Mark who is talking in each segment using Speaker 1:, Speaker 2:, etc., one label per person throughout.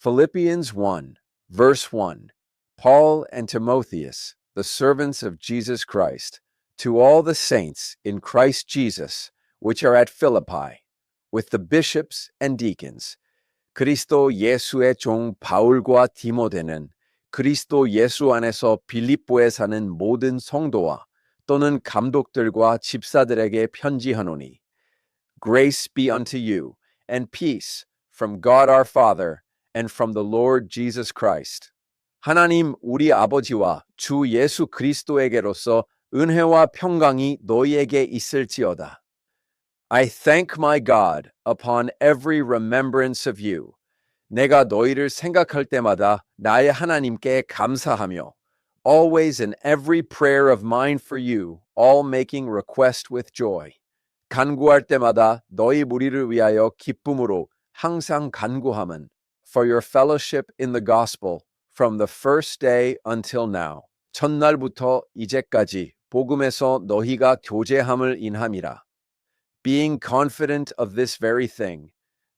Speaker 1: Philippians 1, verse 1 Paul and Timotheus, the servants of Jesus Christ, to all the saints in Christ Jesus, which are at Philippi, with the bishops and deacons, 그리스도 예수의 종 바울과 디모데는 그리스도 예수 안에서 빌립보에 사는 모든 성도와 또는 감독들과 집사들에게 편지하노니 Grace be unto you and peace from God our Father and from the Lord Jesus Christ. 하나님 우리 아버지와 주 예수 그리스도에게로서 은혜와 평강이 너희에게 있을지어다. I thank my God upon every remembrance of you. 내가 너희를 생각할 때마다 나의 하나님께 감사하며 always in every prayer of mine for you, all making request with joy. 간구할 때마다 너희 무리를 위하여 기쁨으로 항상 간구함은 for your fellowship in the gospel from the first day until now. 첫날부터 이제까지 복음에서 너희가 교제함을 인함이라. Being confident of this very thing,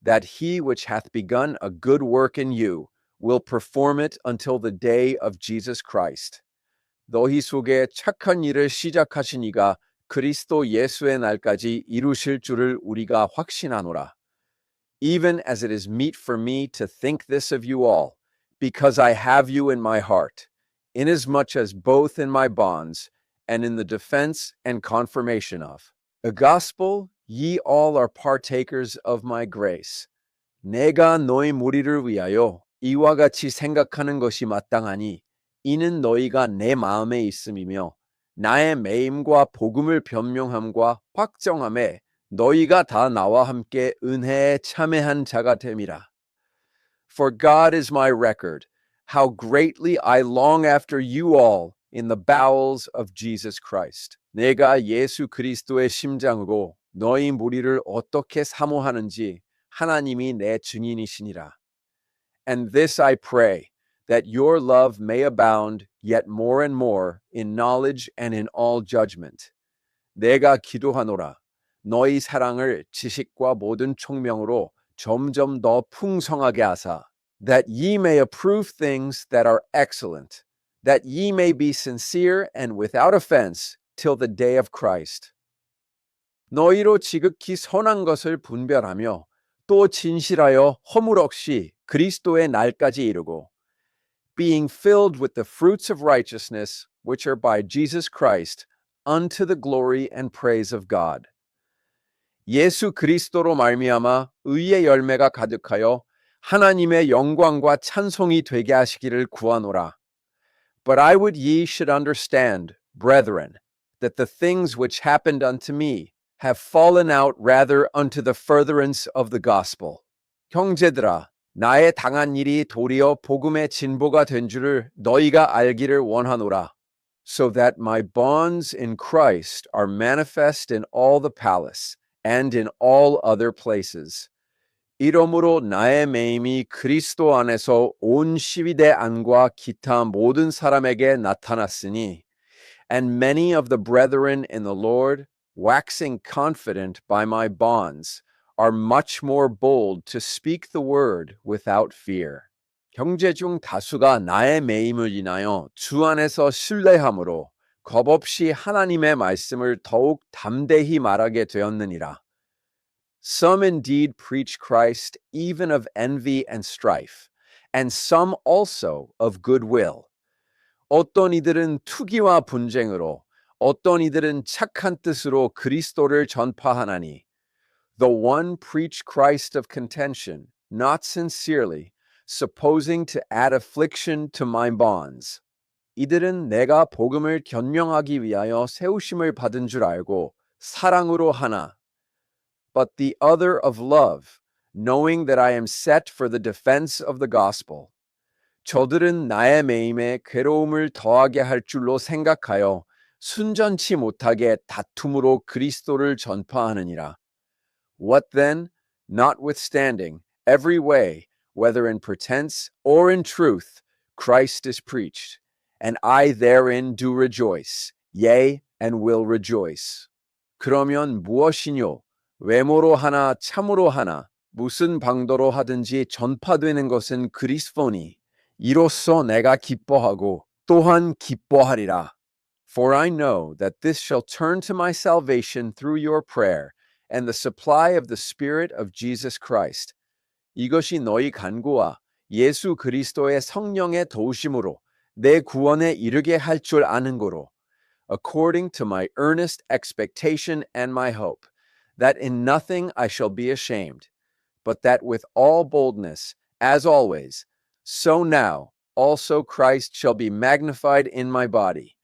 Speaker 1: that he which hath begun a good work in you will perform it until the day of Jesus Christ. 너희 속에 착한 일을 시작하신 이가 그리스도 예수의 날까지 이루실 줄을 우리가 확신하노라. Even as it is meet for me to think this of you all, because I have you in my heart, inasmuch as both in my bonds and in the defense and confirmation of the gospel ye all are partakers of my grace. 내가 너희 무리를 위하여 이와 같이 생각하는 것이 마땅하니 이는 너희가 내 마음에 있음이며 나의 매임과 복음을 변명함과 확정함에 너희가 다 나와 함께 은혜에 참여한 자가 됨이라. For God is my record, how greatly I long after you all in the bowels of Jesus Christ. 내가 예수 그리스도의 심장으로 너희 무리를 어떻게 사모하는지 하나님이 내 증인이시니라. And this I pray, that your love may abound yet more and more in knowledge and in all judgment. 내가 기도하노라. 너희 사랑을 지식과 모든 총명으로 점점 더 풍성하게 하사 that ye may approve things that are excellent, that ye may be sincere and without offense till the day of Christ. 너희로 지극히 선한 것을 분별하며 또 진실하여 허물 없이 그리스도의 날까지 이르고 being filled with the fruits of righteousness which are by Jesus Christ unto the glory and praise of God. 예수 그리스도로 말미암아 의의 열매가 가득하여 하나님의 영광과 찬송이 되게 하시기를 구하노라. But I would ye should understand, brethren, that the things which happened unto me have fallen out rather unto the furtherance of the gospel. 형제들아, 나의 당한 일이 도리어 복음의 진보가 된 줄을 너희가 알기를 원하노라. So that my bonds in Christ are manifest in all the palace and in all other places. 이러므로 나의 매임이 그리스도 안에서 온 시위대 안과 기타 모든 사람에게 나타났으니, and many of the brethren in the Lord, waxing confident by my bonds, are much more bold to speak the word without fear. 형제 중 다수가 나의 매임을 인하여 주 안에서 신뢰함으로 겁없이 하나님의 말씀을 더욱 담대히 말하게 되었느니라. Some indeed preach Christ even of envy and strife, and some also of goodwill. 어떤 이들은 투기와 분쟁으로, 어떤 이들은 착한 뜻으로 그리스도를 전파하나니. The one preach Christ of contention, not sincerely, supposing to add affliction to my bonds. 이들은 내가 복음을 견명하기 위하여 세우심을 받은 줄 알고 사랑으로 하나 but the other of love, knowing that I am set for the defense of the gospel. 저들은 나의 매임에 괴로움을 더하게 할 줄로 생각하여 순전치 못하게 다툼으로 그리스도를 전파하느니라. What then? Notwithstanding, every way, whether in pretense or in truth, Christ is preached, and I therein do rejoice, yea, and will rejoice. 그러면 무엇이뇨? 외모로 하나 참으로 하나 무슨 방도로 하든지 전파되는 것은 그리스도니 이로써 내가 기뻐하고 또한 기뻐하리라. For I know that this shall turn to my salvation through your prayer and the supply of the Spirit of Jesus Christ. 이것이 너희 간구와 예수 그리스도의 성령의 도우심으로 내 구원에 이르게 할 줄 아는 고로. According to my earnest expectation and my hope, that in nothing I shall be ashamed, but that with all boldness, as always, so now also Christ shall be magnified in my body,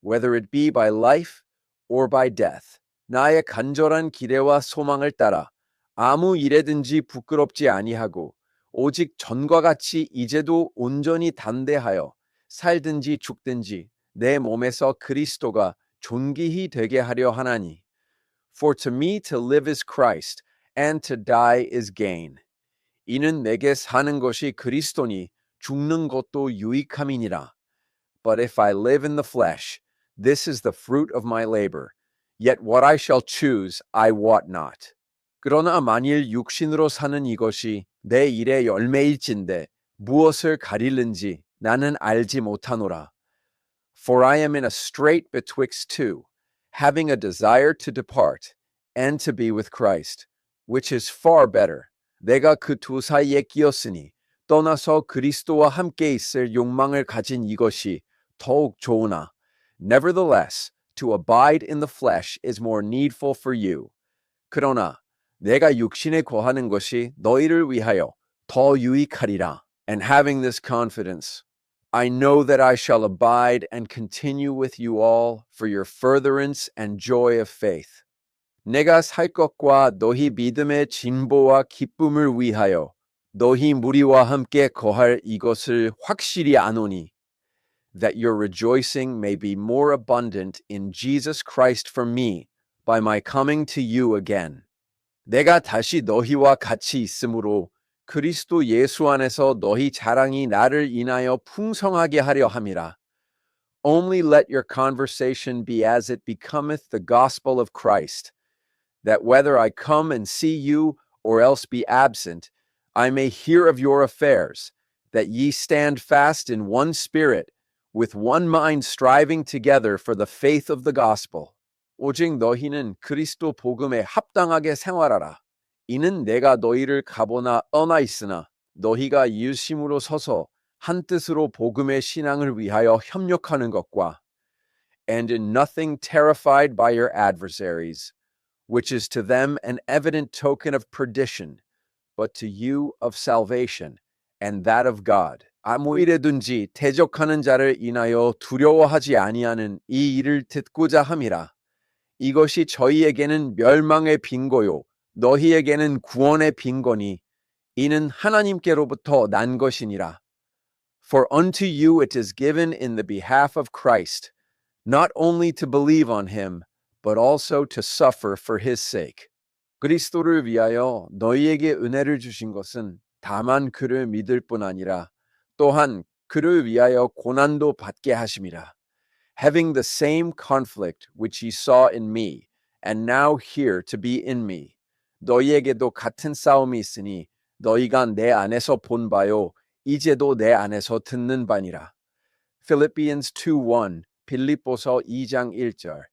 Speaker 1: whether it be by life or by death. 나의 간절한 기대와 소망을 따라 아무 일에든지 부끄럽지 아니하고 오직 전과 같이 이제도 온전히 담대하여 살든지 죽든지 내 몸에서 그리스도가 존귀히 되게 하려 하나니. For to me to live is Christ, and to die is gain. 이는 내게 사는 것이 그리스도니 죽는 것도 유익함이니라. But if I live in the flesh, this is the fruit of my labor. Yet what I shall choose, I wot not. 그러나 만일 육신으로 사는 이것이 내 일의 열매일진데 무엇을 가리는지 나는 알지 못하노라. For I am in a strait betwixt two, having a desire to depart and to be with Christ, which is far better. 내가 그 두 사이에 끼었으니 떠나서 그리스도와 함께 있을 욕망을 가진 이것이 더욱 좋으나. Nevertheless, to abide in the flesh is more needful for you. 그러나 내가 육신에 거하는 것이 너희를 위하여 더 유익하리라. And having this confidence, I know that I shall abide and continue with you all for your furtherance and joy of faith. 내가 살 것과 너희 믿음의 진보와 기쁨을 위하여 너희 무리와 함께 거할 이것을 확실히 아노니 that your rejoicing may be more abundant in Jesus Christ for me by my coming to you again. 내가 다시 너희와 같이 있으므로 그리스도 예수 안에서 너희 자랑이 나를 인하여 풍성하게 하려 함이라. Only let your conversation be as it becometh the gospel of Christ, that whether I come and see you or else be absent, I may hear of your affairs, that ye stand fast in one spirit, with one mind striving together for the faith of the gospel. 오직 너희는 그리스도 복음에 합당하게 생활하라. 이는 내가 너희를 가보나 떠나 있으나 너희가 이웃심으로 서서 한 뜻으로 복음의 신앙을 위하여 협력하는 것과 and in nothing terrified by your adversaries, which is to them an evident token of perdition, but to you of salvation, and that of God. 아무 일에든지 대적하는 자를 인하여 두려워하지 아니하는 이 일을 듣고자 함이라. 이것이 저희에게는 멸망의 빈고요 너희에게는 구원의 빈거니 이는 하나님께로부터 난 것이니라. For unto you it is given in the behalf of Christ, not only to believe on him, but also to suffer for his sake. 그리스도를 위하여 너희에게 은혜를 주신 것은 다만 그를 믿을 뿐 아니라 또한 그를 위하여 고난도 받게 하심이라. Having the same conflict which ye saw in me, and now here to be in me. 너희에게도 같은 싸움이 있으니 너희가 내 안에서 본 바요 이제도 내 안에서 듣는 바니라. Philippians 2:1 빌립보서 2장 1절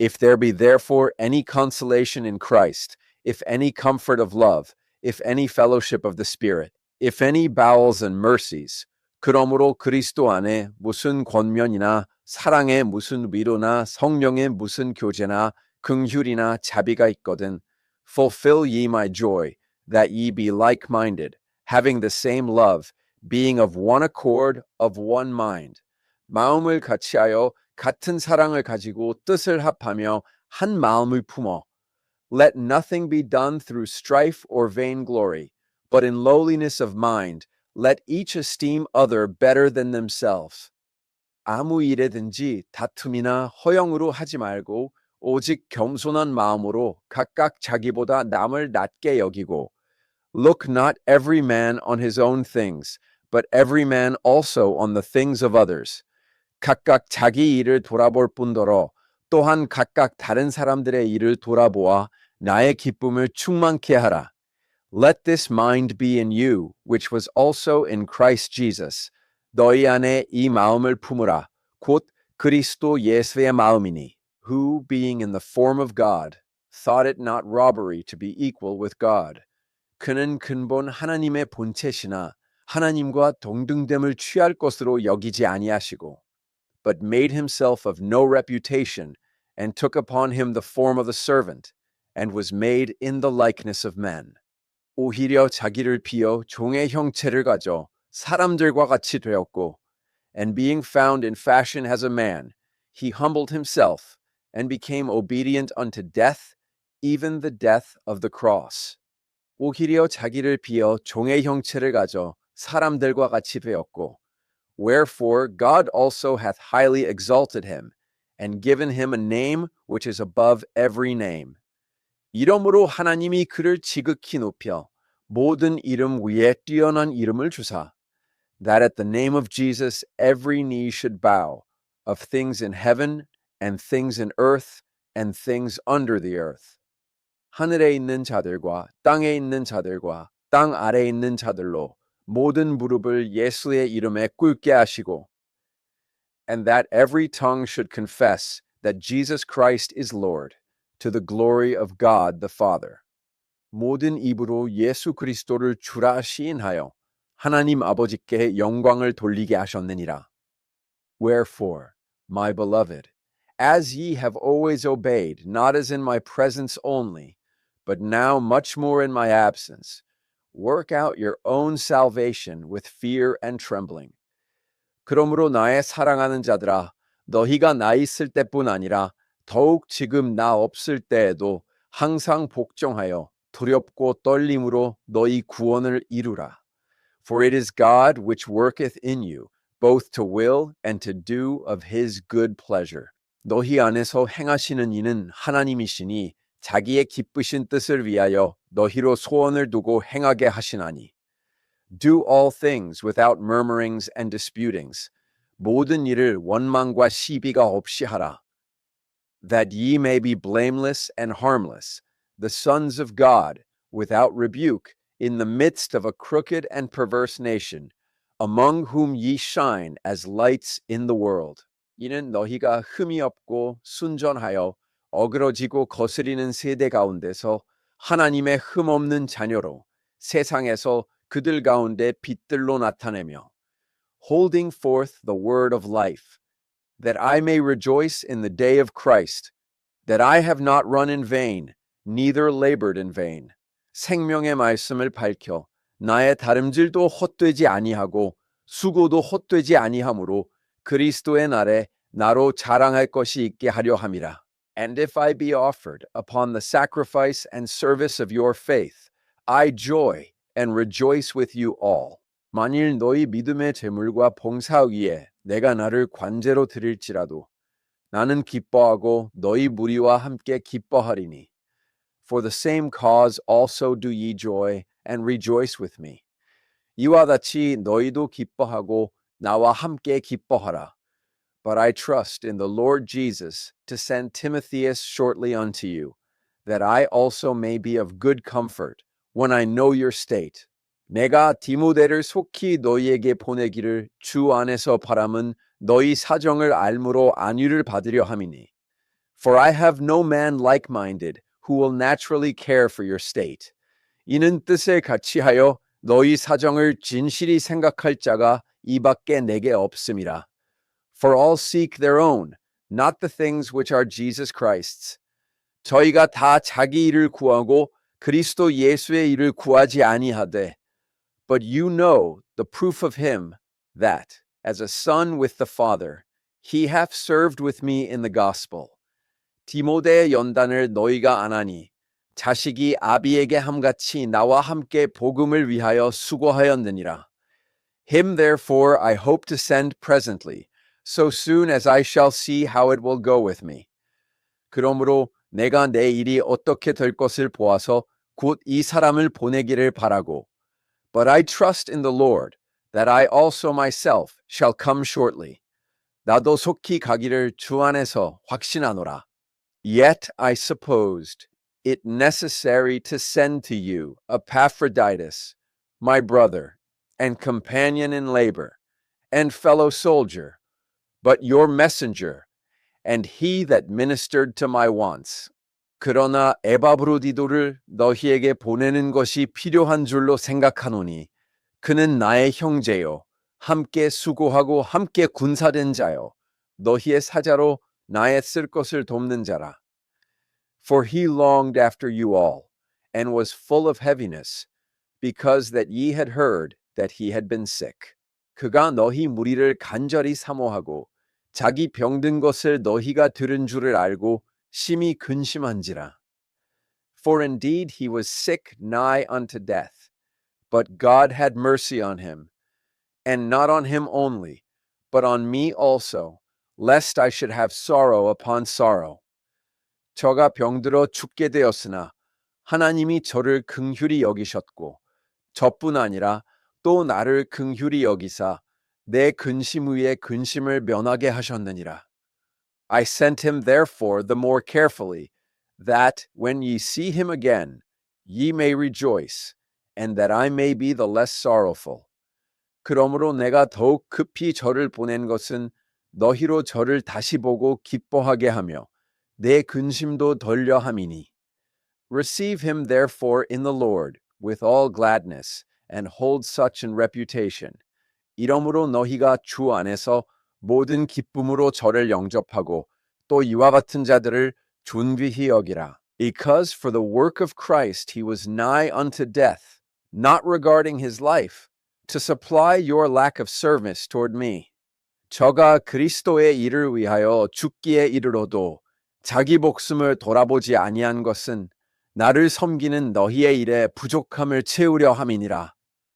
Speaker 1: If there be therefore any consolation in Christ, if any comfort of love, if any fellowship of the Spirit, if any bowels and mercies, 그러므로 그리스도 안에 무슨 권면이나 사랑의 무슨 위로나 성령의 무슨 교제나 긍휼이나 자비가 있거든 Fulfill ye my joy, that ye be like minded, having the same love, being of one accord, of one mind. 마음을 같이하여 같은 사랑을 가지고 뜻을 합하며 한 마음을 품어. Let nothing be done through strife or vainglory, but in lowliness of mind, let each esteem other better than themselves. 아무 일에든지 다툼이나 허영으로 하지 말고 오직 겸손한 마음으로 각각 자기보다 남을 낮게 여기고 Look not every man on his own things, but every man also on the things of others. 각각 자기 일을 돌아볼 뿐더러 또한 각각 다른 사람들의 일을 돌아보아 나의 기쁨을 충만케 하라. Let this mind be in you, which was also in Christ Jesus. 너희 안에 이 마음을 품으라. 곧 그리스도 예수의 마음이니. Who, being in the form of God, thought it not robbery to be equal with God. 그는 근본 하나님의 본체시나 하나님과 동등됨을 취할 것으로 여기지 아니하시고, but made himself of no reputation, and took upon him the form of a servant, and was made in the likeness of men. 오히려 자기를 비어 종의 형체를 가져 사람들과 같이 되었고, and being found in fashion as a man, he humbled himself and became obedient unto death, even the death of the cross. 오히려 자기를 비어 종의 형체를 가져 사람들과 같이 되었고, wherefore God also hath highly exalted him, and given him a name which is above every name. 이러므로 하나님이 그를 지극히 높여 모든 이름 위에 뛰어난 이름을 주사, that at the name of Jesus every knee should bow, of things in heaven and things in earth and things under the earth. 하늘에 있는 자들과 땅에 있는 자들과 땅 아래에 있는 자들로 모든 무릎을 예수의 이름에 꿇게 하시고 and that every tongue should confess that Jesus Christ is Lord to the glory of God the Father. 모든 입으로 예수 그리스도를 주라 시인하여 하나님 아버지께 영광을 돌리게 하셨느니라. Wherefore, my beloved, as ye have always obeyed, not as in my presence only, but now much more in my absence, work out your own salvation with fear and trembling. 그러므로 나의 사랑하는 자들아, 너희가 나 있을 때뿐 아니라 더욱 지금 나 없을 때에도 항상 복종하여 두렵고 떨림으로 너희 구원을 이루라. For it is God which worketh in you, both to will and to do of his good pleasure. 너희 안에서 행하시는 이는 하나님이시니 자기의 기쁘신 뜻을 위하여 너희로 소원을 두고 행하게 하시나니. Do all things without murmurings and disputings. 모든 일을 원망과 시비가 없이 하라. That ye may be blameless and harmless, the sons of God, without rebuke, in the midst of a crooked and perverse nation, among whom ye shine as lights in the world. 이는 너희가 흠이 없고 순전하여 어그러지고 거스리는 세대 가운데서 하나님의 흠 없는 자녀로 세상에서 그들 가운데 빛들로 나타내며 holding forth the word of life that I may rejoice in the day of Christ that I have not run in vain neither labored in vain 생명의 말씀을 밝혀 나의 다름질도 헛되지 아니하고 수고도 헛되지 아니하므로 그리스도의 날에 나로 자랑할 것이 있게 하려 함이라. And if I be offered upon the sacrifice and service of your faith, I joy and rejoice with you all. 만일 너희 믿음의 제물과 봉사 위에 내가 나를 관제로 드릴지라도 나는 기뻐하고 너희 무리와 함께 기뻐하리니. For the same cause also do ye joy and rejoice with me. 이와 같이 너희도 기뻐하고 나와 함께 기뻐하라. But I trust in the Lord Jesus to send Timotheus shortly unto you, that I also may be of good comfort when I know your state. 내가 디모데를 속히 너희에게 보내기를 주 안에서 바람은 너희 사정을 알므로 안위를 받으려 함이니. For I have no man like-minded who will naturally care for your state. 이는 뜻에 같이하여 너희 사정을 진실이 생각할 자가 이밖에 내게 없음이라. For all seek their own, not the things which are Jesus Christ's. 저희가 다 자기 일을 구하고 그리스도 예수의 일을 구하지 아니하되, but you know the proof of him that, as a son with the Father, he hath served with me in the gospel. 디모데의 연단을 너희가 아나니 자식이 아비에게 함같이 나와 함께 복음을 위하여 수고하였느니라. Him therefore I hope to send presently, so soon as I shall see how it will go with me. 그러므로 내가 내 일이 어떻게 될 것을 보아서 곧 이 사람을 보내기를 바라고. But I trust in the Lord that I also myself shall come shortly. 나도 속히 가기를 주 안에서 확신하노라. Yet I supposed, it necessary to send to you Epaphroditus, my brother, and companion in labor, and fellow soldier, but your messenger, and he that ministered to my wants. 그러나 에바브로디도를 너희에게 보내는 것이 필요한 줄로 생각하노니 그는 나의 형제요 함께 수고하고 함께 군사된 자요 너희의 사자로 나의 쓸 것을 돕는 자라 for he longed after you all and was full of heaviness because that ye had heard that he had been sick 그가 너희 무리를 간절히 사모하고 자기 병든 것을 너희가 들은 줄을 알고 심히 근심한지라. For indeed he was sick nigh unto death, but God had mercy on him, and not on him only, but on me also, lest I should have sorrow upon sorrow. 저가 병들어 죽게 되었으나 하나님이 저를 긍휼히 여기셨고 저뿐 아니라 또 나를 긍휼히 여기사 내 근심 위에 근심을 면하게 하셨느니라. I sent him therefore the more carefully, that when ye see him again, ye may rejoice, and that I may be the less sorrowful. 그러므로 내가 더욱 급히 저를 보낸 것은 너희로 저를 다시 보고 기뻐하게 하며 내 근심도 덜려 함이니. Receive him therefore in the Lord with all gladness, and hold such in reputation. 이러므로 너희가 주 안에서 모든 기쁨으로 저를 영접하고 또 이와 같은 자들을 존귀히 여기라. Because for the work of Christ he was nigh unto death, not regarding his life, to supply your lack of service toward me. 저가 그리스도의 일을 위하여 죽기에 이르러도 자기 목숨을 돌아보지 아니한 것은 나를 섬기는 너희의 일에 부족함을 채우려 함이니라.